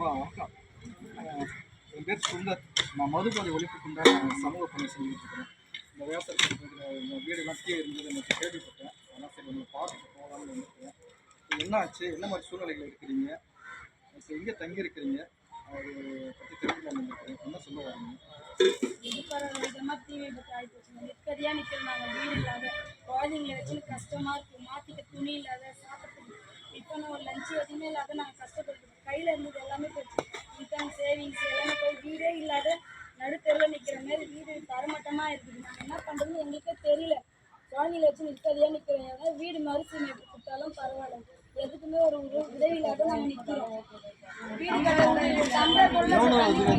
வணக்கம் என் பேர் சுந்தர். நான் மதுபோதை ஒழிப்புக்குண்டான சமூக பணி செஞ்சுட்டு இருக்கிறேன். இந்த விவசாயத்தில் இருக்கிற இந்த வீடு மத்தியே இருந்தது எனக்கு கேள்விப்பட்டேன். அதனால் சரி உங்களை பார்த்துட்டு போகலாம்னு நினைக்கிறேன். என்ன ஆச்சு? என்ன மாதிரி சூழ்நிலைகள் இருக்கிறீங்க? சரி எங்கே தங்கி இருக்கிறீங்க அது பற்றி தெரிஞ்சுக்கலாம் நினைக்கிறேன். என்ன சொல்ல வரீங்க இதுக்கார தீ விபத்து ஆகி போச்சுங்க நிற்கிறாங்க வீடு இல்லாத குழந்தைங்களை வச்சு கஷ்டமா இருக்கு. மாத்திக்க துணி இல்லாத சாப்பிட்டு டிஃபன் ஒரு லஞ்சு எதுவுமே இல்லாத நாங்கள் கஷ்டப்பட்டு கையில் இருந்தது எல்லாமே போச்சு. இன்கம் சேவிங்ஸ் எல்லாமே போய் வீடே இல்லாத நடுத்தெருவில் நிற்கிற மாதிரி வீடு தரமட்டமாக இருக்குது. நாங்கள் என்ன பண்ணுறதுன்னு எங்களுக்கே தெரியல. குழந்தைங்களை வச்சு நிற்கதியா நிற்கிறோம் ஏதாவது வீடு மறுசீமைப்பு கொடுத்தாலும் பரவாயில்ல. எதுக்குமே ஒரு உதவி இல்லாத நாங்கள் நிற்கிறோம் வீடு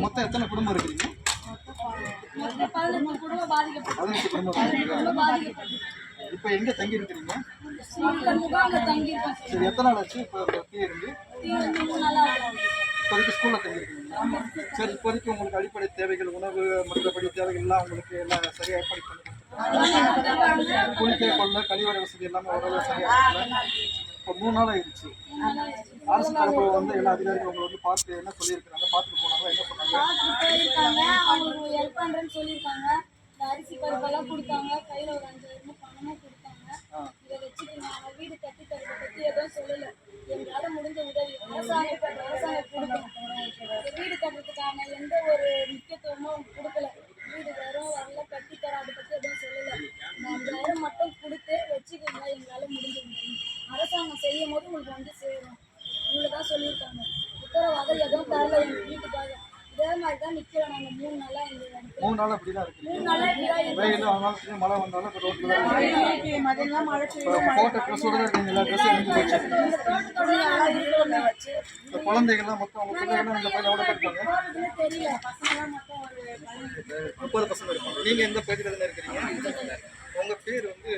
மொத்தம் எத்தனை குடும்பம் இருக்கிறீங்க? பதினஞ்சு குடும்பம் பாதிக்கப்பட்டது. இப்போ எங்கே தங்கி இருக்கிறீங்க? சரி. எத்தனை நாள் ஆச்சு இப்போ இருந்து இப்போதைக்கு ஸ்கூலில் தங்கியிருக்கீங்களா? சரி இப்போதைக்கு உங்களுக்கு அடிப்படை தேவைகள் உணவு மற்றபடி தேவைகள் எல்லாம் உங்களுக்கு எல்லாம் சரியாக ஏற்பாடு பண்ணி கொடுத்துருக்காங்க. குளிக்க கொள்ள கழிவறை வசதி எல்லாமே ஓரளவு சரியாக? இப்போ மூணு நாள் ஆயிடுச்சு. அரசு தரப்பு வந்து எல்லா அதிகாரிகளும் உங்களை வந்து பார்த்து என்ன சொல்லியிருக்கிறாங்க பார்த்துட்டு போனாங்க என்ன சொன்னாங்க? அவங்களுக்கு ஹெல்ப் சொல்லியிருக்காங்க. அரிசி பருப்பெல்லாம் கொடுத்தாங்க. கையில ஒரு அஞ்சாயிரம் பணமும் கொடுத்தாங்க. இதை வச்சுட்டு பத்தி எங்களால் சொல்லல முடிஞ்ச உதவி. அரசாங்கம் அரசாங்கம் கொடுக்கணும் வீடு கட்டுறதுக்கான எந்த ஒரு முக்கியத்துவமும் கொடுக்கல. வீடு வரும் வரல கட்டி தர அதை பற்றி எதுவும் சொல்லல. அஞ்சாயிரம் மட்டும் கொடுத்து வச்சுக்கோங்க எங்களால் முடிஞ்ச உதவி. அரசாங்கம் செய்யும் போது உங்களுக்கு வந்து சேரும். இவ்வளோ தான் சொல்லியிருக்காங்க. உத்தரவாதம் எதுவும் தரல எங்கள் வீட்டுக்காக இதே மாதிரி தான் நிற்கிறோம் நாங்கள் மூணு நாளாக எங்கள் இடத்துல மூணு நாள் அப்படி தான் இருக்கு. வெயில் ஆனாலும் மழை வந்தாலும் இப்போ போட்ட ட்ரெஸ்ஸோட இருக்கீங்க எல்லா ட்ரெஸ்ஸும் போச்சு. இந்த குழந்தைகள்லாம் மொத்தம் அவங்க பிள்ளைகள்லாம் இந்த பையன் எவ்வளோ இருக்காங்க? முப்பது பசங்க இருப்பாங்க. நீங்கள் எந்த பகுதியில் இருக்கிறீங்க? உங்கள் பேர் வந்து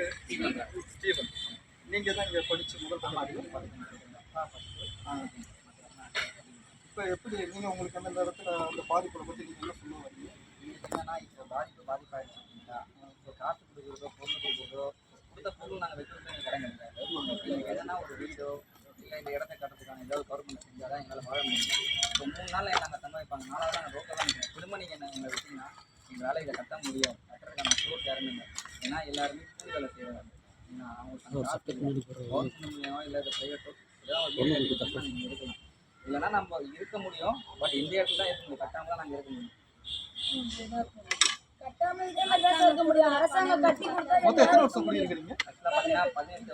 ஸ்டீவன். நீங்கள் தான் இங்கே படித்து முதல் பண்ணாங்க இப்போ எப்படி நீங்கள் உங்களுக்கு அந்த இடத்துல அந்த பாதிப்பை பற்றி நீங்கள் என்ன சொல்ல வரீங்க? என்னன்னா இப்போ பாதிப்பு பாதிப்பாயிடுச்சு அப்படிங்களா இப்போ காசு கொடுக்குறதோ பொருள் கொடுக்குறதோ கொடுத்த பொருள் நாங்கள் வைக்கிறது கிடையாது. எதனா ஒரு வீடோ இல்லை இந்த இடத்த கட்டுறதுக்கான ஏதாவது கவர்மெண்ட் செஞ்சால் தான் எங்களால் வாழ முடியும். இப்போ மூணு நாளில் நாங்கள் தங்க வைப்பாங்க நாலாவது நாங்கள் ரோட்டில் தான் நிற்கிறோம் திரும்ப நீங்கள் என்ன எங்களை விட்டீங்கன்னா எங்களால் இதை கட்ட முடியும் கட்டுறதுக்கான ஸ்டோர் யாருமே இல்லை. ஏன்னா எல்லாருமே கூலி வேலை செய்கிறாங்க மூலியமாக இல்லை ப்ரைவேட்டோ ஏதாவது ஒரு இல்லைன்னா நம்ம இருக்க முடியும். பட் இந்த இடத்துல தான் இருக்க முடியும். கட்டாமல் தான் நாங்கள் இருக்க முடியும். மொத்தம் எத்தனை வருஷம் ஆக்சுவலாக பார்த்தீங்கன்னா பதினெட்டு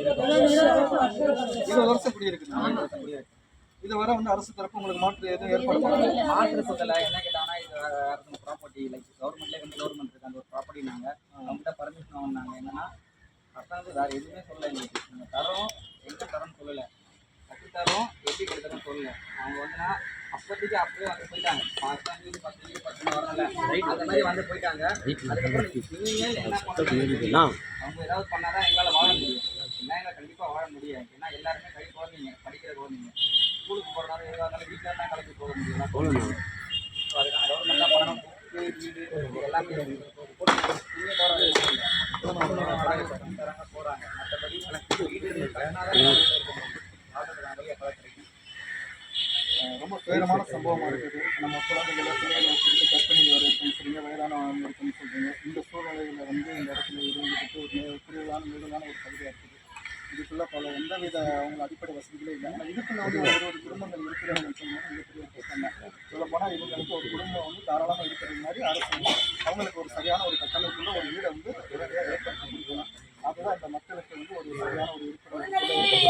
இருபது வருஷம் இருபது வருஷம் குடியிருக்கிறீங்க இது வரை வந்து அரசு தரப்பு உங்களுக்கு மாற்று எதுவும் ஏற்பாடு பண்ணல? மாற்று சொத்துல என்ன கேட்டாங்கன்னா இது ப்ராப்பர்ட்டி லைக் கவர்மெண்ட்லேயே வந்து கவர்மெண்ட் இருக்கு. அந்த ஒரு ப்ராப்பர்ட்டி நாங்கள் அவங்ககிட்ட பர்மிஷன் வாங்கினாங்க என்னன்னா அரசாங்கம் வேறு எதுவுமே சொல்லலை எங்களுக்கு. நாங்கள் தரோம் எங்கே தரோம்னு சொல்லலை. கட்டி தரோம் சொல்லல அவங்க வந்துன்னா அப்போதைக்கு அப்படியே வந்து போயிட்டாங்க. வீடு பத்து வீடு பத்து வரல அந்த மாதிரி வந்து போயிட்டாங்க. அதுக்கப்புறம் என்ன பண்ணுறாங்க அவங்க ஏதாவது பண்ணாதான் எங்களால் வாழ முடியும். இல்லை எங்களை கண்டிப்பாக வாழ முடியாது. ஏன்னா எல்லாருமே கை குழந்தைங்க படிக்கிற குழந்தைங்க. ஸ்கூலுக்கு போகிறனால எதுவாக இருந்தாலும் வீட்டில் தான் கிளம்பி போக முடியும். போகணும்? ஸோ அதுக்கான கவர்மெண்ட் தான் பண்ணணும். வீடு எல்லாமே போகிறாங்க மற்றபடி வீடு ரொம்ப துயரமான சம்பவமாக இருக்குது. நம்ம குழந்தைகளை பிள்ளைகளை வச்சுக்கிட்டு கற்பனை இருக்குன்னு சொல்றீங்க வயதானவங்க இருக்குன்னு சொல்றீங்க. இந்த சூழ்நிலையில் வந்து இந்த இடத்துல இருந்துக்கிட்டு ஒரு குறைவான மிகுதான ஒரு பகுதியாக இருக்குது. இதுக்குள்ள பல எந்தவித அவங்க அடிப்படை வசதிகளே இல்லை. ஆனால் இதுக்குள்ள வந்து ஒரு ஒரு குடும்பங்கள் இருக்கிறாங்கன்னு சொன்னாங்க மிகப்பெரிய பிரச்சனை. சொல்ல போனால் இவங்களுக்கு ஒரு குடும்பம் வந்து தாராளமாக இருக்கிறது மாதிரி அரசு வந்து அவங்களுக்கு ஒரு சரியான ஒரு கட்டமைப்புள்ள ஒரு வீடை வந்து உடனடியாக ஏற்படுத்தி கொடுக்கணும். அதுதான் இந்த மக்களுக்கு வந்து ஒரு சரியான ஒரு இருப்பிடம்.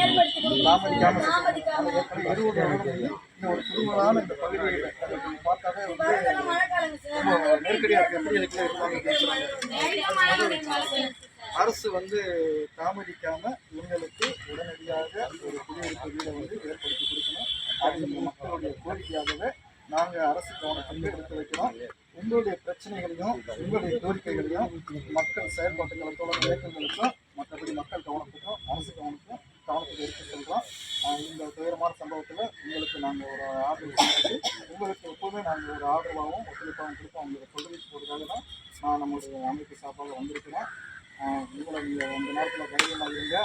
ஏற்படுத்தி கொடுக்கணும் தாமதிக்காம தாமதிக்காம ஏற்கனவே இருபது இந்த ஒரு குழுவலான இந்த பகுதியில் அதை பார்த்தாவே வந்து ரொம்ப நெருக்கடியாக இருக்கு அரசு வந்து தாமதிக்காம இவங்களுக்கு உடனடியாக ஒரு குடியிருப்பு வீடை வந்து ஏற்படுத்தி கொடுக்கணும். அது இந்த மக்களுடைய கோரிக்கையாகவே நாங்கள் அரசு கவனத்துக்கு எடுத்து வைக்கிறோம். உங்களுடைய பிரச்சனைகளையும் உங்களுடைய கோரிக்கைகளையும் மக்கள் செயல்பாட்டுகளுக்கும் இயக்கங்களுக்கும் மற்றபடி மக்கள் கவனத்துக்கும் அரசு கவனத்துக்கும் கவனத்துக்கு எடுத்து சொல்கிறோம் இந்த துயரமான சம்பவத்தில் உங்களுக்கு நாங்கள் ஒரு ஆதரவு உங்களுக்கு எப்போதுமே நாங்கள் ஒரு ஆதரவாகவும் ஒத்துழைப்பாகவும் கொடுத்து அவங்களுக்கு சொல்லிட்டு போடுறதாக தான் நான் நம்மளுடைய அமைப்பு சார்பாக வந்திருக்கிறேன் உங்களை நீங்கள் அந்த நேரத்தில் கடிதமாக இருங்க.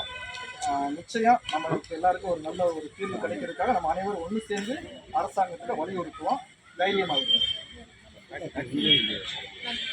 நிச்சயம் நம்மளுக்கு எல்லாருக்கும் ஒரு நல்ல ஒரு தீர்வு கிடைக்கிறதுக்காக நம்ம அனைவரும் ஒன்று சேர்ந்து அரசாங்கத்தில் வலியுறுத்துவோம். தைரியமாக